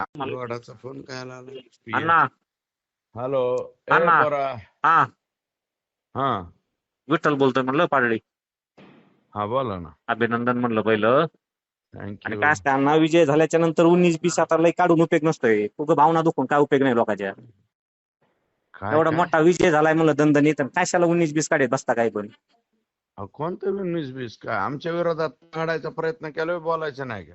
वाडाचा phone काय आला? अण्णा. Hello हा. हा. विठ्ठल बोलतोय म्हणलं पाडळी. हा बोला ना. अभिनंदन म्हणलं पहिलं. आणि थँक्यू काय असतं अण्णा विजय झाल्याच्यानंतर उन्नीस बीस आता लय काढून उपयोग नसतोय. उगं भावना दुखून काय उपयोग नाही लोकांच्या. काय एवढा? मोठा विजय झालाय म्हणलं दणदणीत. तर कशाला उन्नीस बीस काढत बसता काय पण? कोणतं उन्नीस बीस काय आमच्या विरोधात काढायचा प्रयत्न केला बोलायचं नाही का?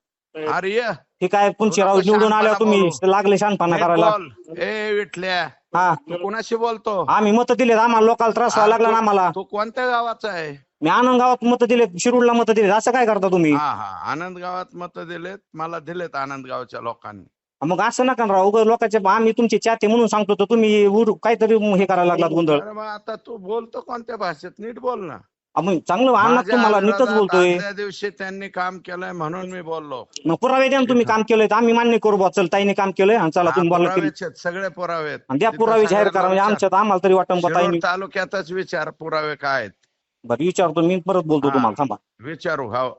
अरे ये. हे काय पुंचीराव नको निवडून आल्यावर तुम्ही करू. लागले शहाणपणा ए, करायला? बोल. ए विठल्या. हा. तू कोणाशी बोलतो? आम्ही मत दिलेत आम्हाला लोकांना त्रास व्हायला लागला ना आम्हाला. तू कोणत्या गावाचा आहे? मी आनंद गावात मत दिलेत शिरूरला मत दिलेत. असं काय करता तुम्ही? हा हा. आनंद गावात मत दिलेत मला दिलेत आनंद गावच्या लोकांनी. मग असं नका ना राव उगाच लोकांचे आम्ही तुमचे चाहते म्हणून सांगतो तर तुम्ही उर- काहीतरी हे करायला लागलात गोंधळ. अरे मग आता तू बोलतो कोणत्या भाषेत? नीट बोल ना. चांगलं माझ्या तुम्हाला नीटच बोलतोय. दिवशी त्यांनी काम केलंय म्हणून मी बोललो. मग पुरावे द्या ना तुम्ही काम केलंय तर आम्ही मान्य करू बा चल ताईने काम केलंय आणि चला हा, तुम्ही बोलला सगळे पुरावे द्या पुरावे जाहीर करा म्हणजे. आमच्यात आम्हाला तरी वाटतं बा ताईने. तालुक्यातच विचार पुरावे काय आहेत? बरं विचारतो मी परत बोलतो हा. तुम्हाला थांबा. विचारू हा.